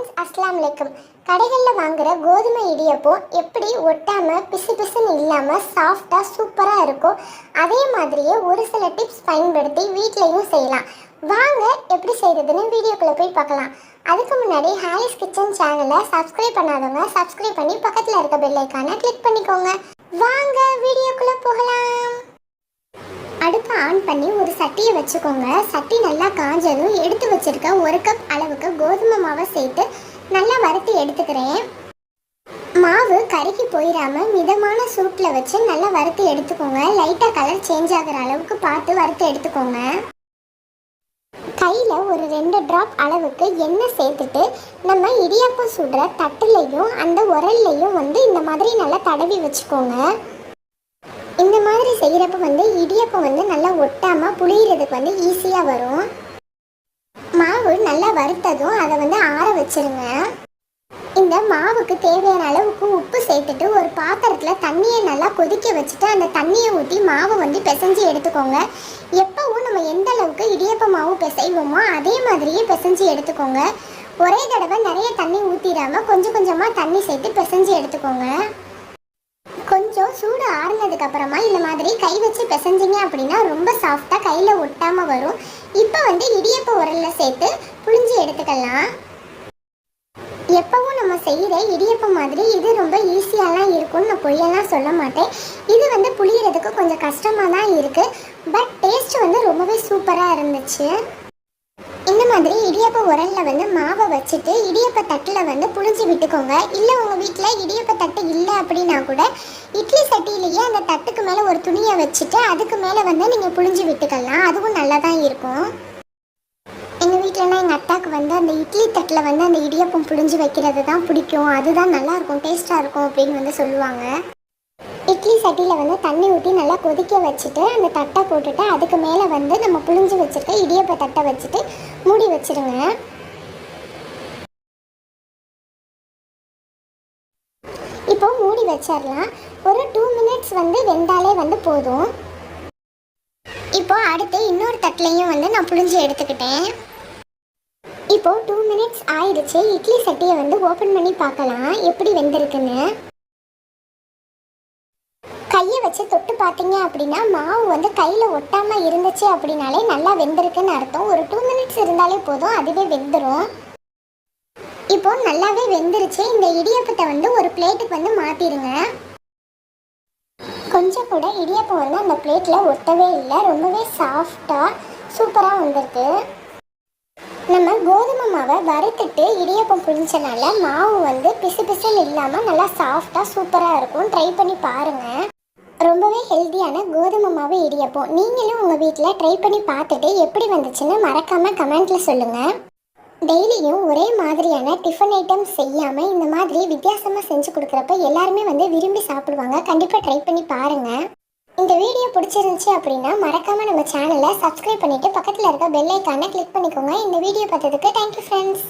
Friends அஸ்லாம் வலைக்கம் கடைகளில் வாங்குகிற கோதுமை இடியப்பம் எப்படி ஒட்டாமல் பிசு பிசுன்னு இல்லாமல் சாஃப்டாக சூப்பராக இருக்கும் அதே மாதிரியே ஒரு சில டிப்ஸ் பயன்படுத்தி வீட்லேயும் செய்யலாம். வாங்க எப்படி செய்கிறதுன்னு வீடியோக்குள்ளே போய் பார்க்கலாம். அதுக்கு முன்னாடி ஹாரிஸ் கிச்சன் சேனலை சப்ஸ்கிரைப் பண்ணாதவங்க சப்ஸ்கிரைப் பண்ணி பக்கத்தில் இருக்க பெல்லைக்கான கிளிக் பண்ணிக்கோங்க. வாங்க வீடியோக்குள்ளே போகலாம். அடுப்பை ஆன் பண்ணி ஒரு சட்டியை வச்சுக்கோங்க. சட்டி நல்லா காஞ்சதும் எடுத்து வச்சிருக்க ஒரு கப் அளவுக்கு கோதுமை மாவை சேர்த்து நல்லா வறுத்து எடுத்துக்கிறேன். மாவு கருகி போயிடாம மிதமான சூட்டில் வச்சு நல்லா வறுத்து எடுத்துக்கோங்க. லைட்டாக கலர் சேஞ்ச் ஆகிற அளவுக்கு பார்த்து வறுத்து எடுத்துக்கோங்க. கையில் ஒரு ரெண்டு ட்ராப் அளவுக்கு எண்ணெய் சேர்த்துட்டு நம்ம இடியாப்பம் சுடுற தட்டுலையும் அந்த உரல்லையும் வந்து இந்த மாதிரி நல்லா தடவி வச்சுக்கோங்க. செய்கிறப்ப வந்து இடியப்பம் வந்து நல்லா ஒட்டாமல் புளியறதுக்கு வந்து ஈஸியாக வரும். மாவு நல்லா வறுத்ததும் அதை வந்து ஆற வச்சிருங்க. இந்த மாவுக்கு தேவையான அளவுக்கு உப்பு சேர்த்துட்டு ஒரு பாத்திரத்தில் தண்ணியை நல்லா கொதிக்க வச்சுட்டு அந்த தண்ணியை ஊற்றி மாவை வந்து பிசைஞ்சு எடுத்துக்கோங்க. எப்பவும் நம்ம எந்த அளவுக்கு இடியப்ப மாவு பிசைவோமோ அதே மாதிரியே பிசைஞ்சு எடுத்துக்கோங்க. ஒரே தடவை நிறைய தண்ணி ஊற்றிடாம கொஞ்சம் கொஞ்சமாக தண்ணி சேர்த்து பிசைஞ்சு எடுத்துக்கோங்க. சூடு ஆறுனதுக்கு அப்புறமா இந்த மாதிரி கை வச்சு பிசைஞ்சிங்க அப்படின்னா ரொம்ப சாஃப்டாக கையில் ஒட்டாமல் வரும். இப்போ வந்து இடியப்ப உரலில் சேர்த்து புழிஞ்சு எடுத்துக்கலாம். எப்பவும் நம்ம செய்கிற இடியப்பம் மாதிரி இது ரொம்ப ஈஸியாலாம் இருக்கும்னு நான் பொய்யெல்லாம் சொல்ல மாட்டேன். இது வந்து புளியறதுக்கு கொஞ்சம் கஷ்டமாக தான் இருக்குது பட் டேஸ்ட் வந்து ரொம்பவே சூப்பராக இருந்துச்சு. இந்த மாதிரி இடியப்ப உரல்ல வந்து மாவை வச்சுட்டு இடியப்ப தட்டில் வந்து புழிஞ்சு விட்டுக்கோங்க. இல்லை உங்கள் வீட்டில் இடியப்ப தட்டு இல்லை அப்படின்னா கூட இட்லி சட்டியிலேயே அந்த தட்டுக்கு மேலே ஒரு துணியை வச்சுட்டு அதுக்கு மேலே வந்து நீங்கள் புழிஞ்சு விட்டுக்கலாம். அதுவும் நல்லா தான் இருக்கும். எங்கள் வீட்டிலலாம் எங்கள் அத்தாக்கு வந்து அந்த இட்லி தட்டில் வந்து அந்த இடியப்பம் புழிஞ்சு வைக்கிறது தான் பிடிக்கும். அதுதான் நல்லாயிருக்கும் டேஸ்ட்டாக இருக்கும் அப்படின்னு வந்து சொல்லுவாங்க. இட்லி சட்டியில் வந்து தண்ணி ஊற்றி நல்லா கொதிக்க வச்சுட்டு அந்த தட்டை போட்டுட்டு அதுக்கு மேலே வந்து நம்ம புளிஞ்சு வச்சுருக்க இடியப்ப தட்டை வச்சுட்டு மூடி வச்சுருங்க. இப்போ மூடி வச்சிடலாம் ஒரு டூ மினிட்ஸ் வந்து வெந்தாலே வந்து போதும். இப்போ அடுத்து இன்னொரு தட்டிலையும் வந்து நான் புழிஞ்சு எடுத்துக்கிட்டேன். இப்போது டூ மினிட்ஸ் ஆயிடுச்சு. இட்லி சட்டியை வந்து ஓப்பன் பண்ணி பார்க்கலாம். எப்படி வெந்திருக்குன்னு. வச்சு தொட்டு பார்த்தீங்க அப்படின்னா மாவு வந்து கையில் ஒட்டாமல் இருந்துச்சு அப்படின்னாலே நல்லா வெந்திருக்குன்னு அர்த்தம். ஒரு டூ மினிட்ஸ் இருந்தாலே போதும் அதுவே வெந்துடும் இப்போ நல்லாவே வெந்துருச்சு. இந்த இடியப்பத்தை வந்து ஒரு பிளேட்டுக்கு வந்து மாற்றிடுங்க கொஞ்சம் கூட இடியப்பம் வந்து அந்த பிளேட்டில் ஒட்டவே இல்லை. ரொம்பவே சாஃப்டாக சூப்பராக வந்திருக்கு. நம்ம கோதுமை மாவை வறுத்துட்டு இடியப்பம் புரிஞ்சனால மாவு வந்து பிசு பிசுன்னு இல்லாமல் நல்லா சாஃப்டாக சூப்பராக இருக்கும். ட்ரை பண்ணி பாருங்கள் ரொம்பவே ஹெல்த்தியான கோதுமை மாவு இடியப்பம். நீங்களும் உங்கள் வீட்டில் ட்ரை பண்ணி பார்த்துட்டு எப்படி வந்துச்சுன்னு மறக்காமல் கமெண்ட்டில் சொல்லுங்கள் டெய்லியும் ஒரே மாதிரியான டிஃபன் ஐட்டம் செய்யாமல் இந்த மாதிரி வித்தியாசமாக செஞ்சு கொடுக்குறப்ப எல்லாருமே வந்து விரும்பி சாப்பிடுவாங்க. கண்டிப்பாக ட்ரை பண்ணி பாருங்கள் இந்த வீடியோ பிடிச்சிருந்துச்சு அப்படின்னா மறக்காமல் நம்ம சேனலை சப்ஸ்கிரைப் பண்ணிவிட்டு பக்கத்தில் இருக்க பெல் ஐக்கானை கிளிக் பண்ணிக்கோங்க. இந்த வீடியோ பார்த்ததுக்கு தேங்க்யூ ஃப்ரெண்ட்ஸ்